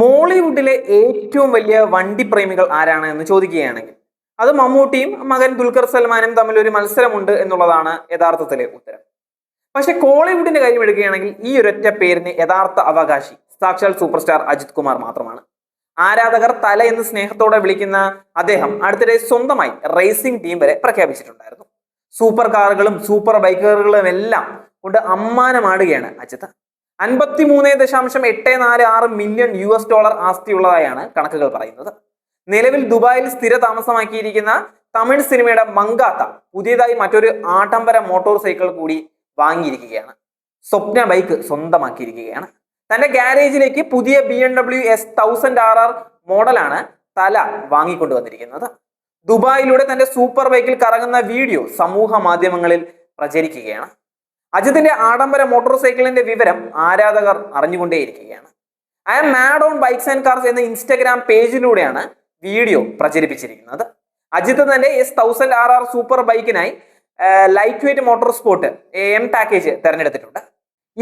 മോളിവുഡിലെ ഏറ്റവും വലിയ വണ്ടി പ്രേമികൾ ആരാണ് എന്ന് ചോദിക്കുകയാണെങ്കിൽ അത് മമ്മൂട്ടിയും മകൻ ദുൽഖർ സൽമാനും തമ്മിൽ ഒരു മത്സരമുണ്ട് എന്നുള്ളതാണ് യഥാർത്ഥത്തിലെ ഉത്തരം. പക്ഷെ കോളിവുഡിന്റെ കാര്യം എടുക്കുകയാണെങ്കിൽ ഈ ഒരൊറ്റ പേരിന് യഥാർത്ഥ അവകാശി സാക്ഷാൽ സൂപ്പർ സ്റ്റാർ അജിത് കുമാർ മാത്രമാണ്. ആരാധകർ തല എന്ന് സ്നേഹത്തോടെ വിളിക്കുന്ന അദ്ദേഹം അടുത്തിടെ സ്വന്തമായി റേസിംഗ് ടീം വരെ പ്രഖ്യാപിച്ചിട്ടുണ്ടായിരുന്നു. സൂപ്പർ കാറുകളും സൂപ്പർ ബൈക്കുകളും എല്ലാം കൊണ്ട് അമ്മാനമാടുകയാണ് അജിത്ത് അൻപത്തിമൂന്ന് ദശാംശം എട്ട് നാല് ആറ് മില്യൺ യു എസ് ഡോളർ ആസ്തിയുള്ളതായാണ് കണക്കുകൾ പറയുന്നത്. നിലവിൽ ദുബായിൽ സ്ഥിര താമസമാക്കിയിരിക്കുന്ന തമിഴ് സിനിമയുടെ മങ്കാത്ത പുതിയതായി മറ്റൊരു ആഡംബര മോട്ടോർ സൈക്കിൾ കൂടി വാങ്ങിയിരിക്കുകയാണ്. സ്വപ്ന ബൈക്ക് സ്വന്തമാക്കിയിരിക്കുകയാണ്. തന്റെ ഗാരേജിലേക്ക് പുതിയ B M W S thousand R R മോഡലാണ് തല വാങ്ങിക്കൊണ്ടുവന്നിരിക്കുന്നത് ദുബായിലൂടെ തന്റെ സൂപ്പർ ബൈക്കിൽ കറങ്ങുന്ന വീഡിയോ സമൂഹ മാധ്യമങ്ങളിൽ പ്രചരിക്കുകയാണ്. അജിത്തിന്റെ ആഡംബര മോട്ടോർ സൈക്കിളിന്റെ വിവരം ആരാധകർ അറിഞ്ഞുകൊണ്ടേയിരിക്കുകയാണ്. I M mad on bikes and cars എന്ന ഇൻസ്റ്റഗ്രാം പേജിലൂടെയാണ് വീഡിയോ പ്രചരിപ്പിച്ചിരിക്കുന്നത്. അജിത്ത് തന്റെ S thousand R R super ബൈക്കിനായി light weight motor sport M package തിരഞ്ഞെടുത്തിട്ടുണ്ട്.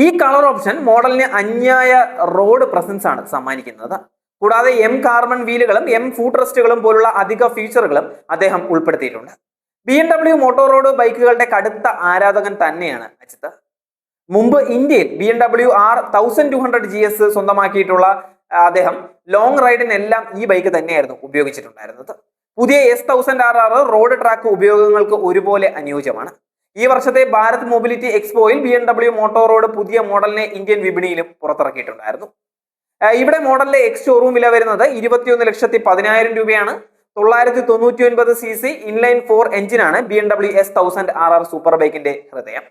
ഈ കളർ ഓപ്ഷൻ മോഡലിന് അന്യായ റോഡ് പ്രസൻസ് ആണ് സമ്മാനിക്കുന്നത്. കൂടാതെ എം കാർബൺ വീലുകളും എം ഫൂട്ട് റെസ്റ്റുകളും പോലുള്ള അധിക ഫീച്ചറുകളും അദ്ദേഹം ഉൾപ്പെടുത്തിയിട്ടുണ്ട്. B M W motor road ബൈക്കുകളുടെ കടുത്ത ആരാധകൻ തന്നെയാണ് അജിത്ത്. മുമ്പ് ഇന്ത്യയിൽ B M W R thousand two hundred G S സ്വന്തമാക്കിയിട്ടുള്ള അദ്ദേഹം ലോങ് റൈഡിനെല്ലാം ഈ ബൈക്ക് തന്നെയായിരുന്നു ഉപയോഗിച്ചിട്ടുണ്ടായിരുന്നത്. പുതിയ S thousand R R road track ഉപയോഗങ്ങൾക്ക് ഒരുപോലെ അനുയോജ്യമാണ്. ഈ വർഷത്തെ Bharat mobility എക്സ്പോയിൽ B M W motor road പുതിയ മോഡലിനെ ഇന്ത്യൻ വിപണിയിലും പുറത്തിറക്കിയിട്ടുണ്ടായിരുന്നു. ഇവിടെ മോഡലിലെ എക്സ് ഷോറൂം വില വരുന്നത് ഇരുപത്തിയൊന്ന് ലക്ഷത്തി പതിനായിരം രൂപയാണ്. തൊള്ളായിരത്തി തൊണ്ണൂറ്റി ഒൻപത് സി സി ഇൻലൈൻ ഫോർ എഞ്ചിനാണ് B M W S thousand R R super ബൈക്കിന്റെ ഹൃദയം.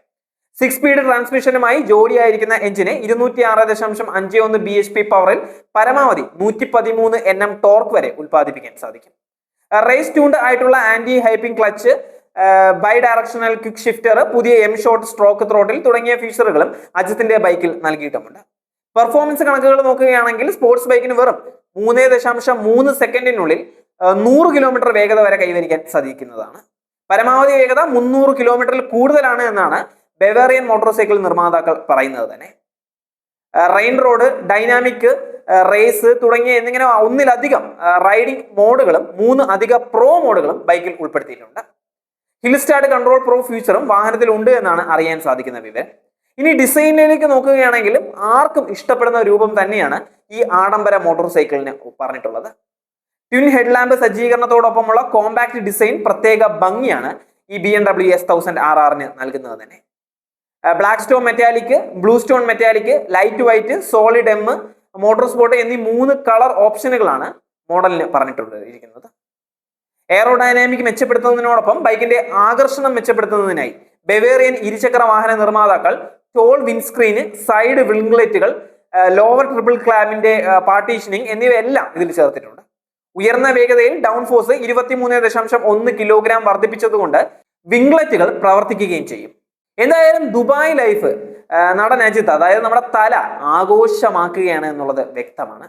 സിക്സ് സ്പീഡ് ട്രാൻസ്മിഷനുമായി ജോഡിയായിരിക്കുന്ന എഞ്ചിന് ഇരുന്നൂറ്റി ആറ് ദശാംശം അഞ്ച് ഒന്ന് ബി എച്ച് പി പവറിൽ പരമാവധി നൂറ്റി പതിമൂന്ന് എൻ എം ടോർക്ക് വരെ ഉൽപ്പാദിപ്പിക്കാൻ സാധിക്കും. റേസ് ട്യൂൺഡ് ആയിട്ടുള്ള anti hopping clutch bidirectional quick shifter പുതിയ എം ഷോർട്ട് സ്ട്രോക്ക് ത്രോട്ടിൽ തുടങ്ങിയ ഫീച്ചറുകളും അജിത്തിന്റെ ബൈക്കിൽ നൽകിയിട്ടുമുണ്ട്. പെർഫോമൻസ് കണക്കുകൾ നോക്കുകയാണെങ്കിൽ സ്പോർട്സ് ബൈക്കിന് വെറും മൂന്ന് ദശാംശം മൂന്ന് സെക്കൻഡിനുള്ളിൽ നൂറ് കിലോമീറ്റർ വേഗത വരെ കൈവരിക്കാൻ സാധിക്കുന്നതാണ്. പരമാവധി വേഗത മുന്നൂറ് കിലോമീറ്ററിൽ കൂടുതലാണ് എന്നാണ് ബെവേറിയൻ മോട്ടോർ സൈക്കിൾ നിർമ്മാതാക്കൾ പറയുന്നത് തന്നെ. റെയിൻ റോഡ് ഡൈനാമിക് റേസ് തുടങ്ങിയ എന്നിങ്ങനെ ഒന്നിലധികം റൈഡിംഗ് മോഡുകളും മൂന്ന് അധിക പ്രോ മോഡുകളും ബൈക്കിൽ ഉൾപ്പെടുത്തിയിട്ടുണ്ട്. ഹിൽ കൺട്രോൾ പ്രോ ഫീച്ചറും വാഹനത്തിൽ ഉണ്ട് എന്നാണ് അറിയാൻ സാധിക്കുന്ന വിവരം. ഇനി ഡിസൈനിലേക്ക് നോക്കുകയാണെങ്കിലും ആർക്കും ഇഷ്ടപ്പെടുന്ന രൂപം തന്നെയാണ് ഈ ആഡംബര മോട്ടോർ സൈക്കിളിന് പറഞ്ഞിട്ടുള്ളത്. ട്വിൻ ഹെഡ്ലാമ്പ് സജ്ജീകരണത്തോടൊപ്പമുള്ള കോമ്പാക്ട് ഡിസൈൻ പ്രത്യേക ഭംഗിയാണ് ഈ B M W S thousand R ആറിന് നൽകുന്നത് തന്നെ. Black stone metallic blue stone metallic light white solid M motor sport എന്നീ മൂന്ന് കളർ ഓപ്ഷനുകളാണ് മോഡലിന് പറഞ്ഞിട്ടുള്ളത്. ഇരിക്കുന്നത് എയറോഡൈനാമിക് മെച്ചപ്പെടുത്തുന്നതിനോടൊപ്പം ബൈക്കിന്റെ ആകർഷണം മെച്ചപ്പെടുത്തുന്നതിനായി ബെവേറിയൻ ഇരുചക്ര വാഹന നിർമ്മാതാക്കൾ ടോൾ വിൻസ്ക്രീന് സൈഡ് വിംഗ്ലറ്റുകൾ ലോവർ ട്രിപ്പിൾ ക്ലാമിന്റെ പാർട്ടീഷനിങ് എന്നിവയെല്ലാം ഇതിൽ ചേർത്തിട്ടുണ്ട്. ഉയർന്ന വേഗതയിൽ ഡൗൺ ഫോഴ്സ് ഇരുപത്തിമൂന്ന് ദശാംശം ഒന്ന് കിലോഗ്രാം വർദ്ധിപ്പിച്ചതുകൊണ്ട് വിംഗ്ലറ്റുകൾ പ്രവർത്തിക്കുകയും ചെയ്യും. എന്തായാലും ദുബായ് ലൈഫ് നടൻ അജിത്ത് അതായത് നമ്മുടെ തല ആഘോഷമാക്കുകയാണ് എന്നുള്ളത് വ്യക്തമാണ്.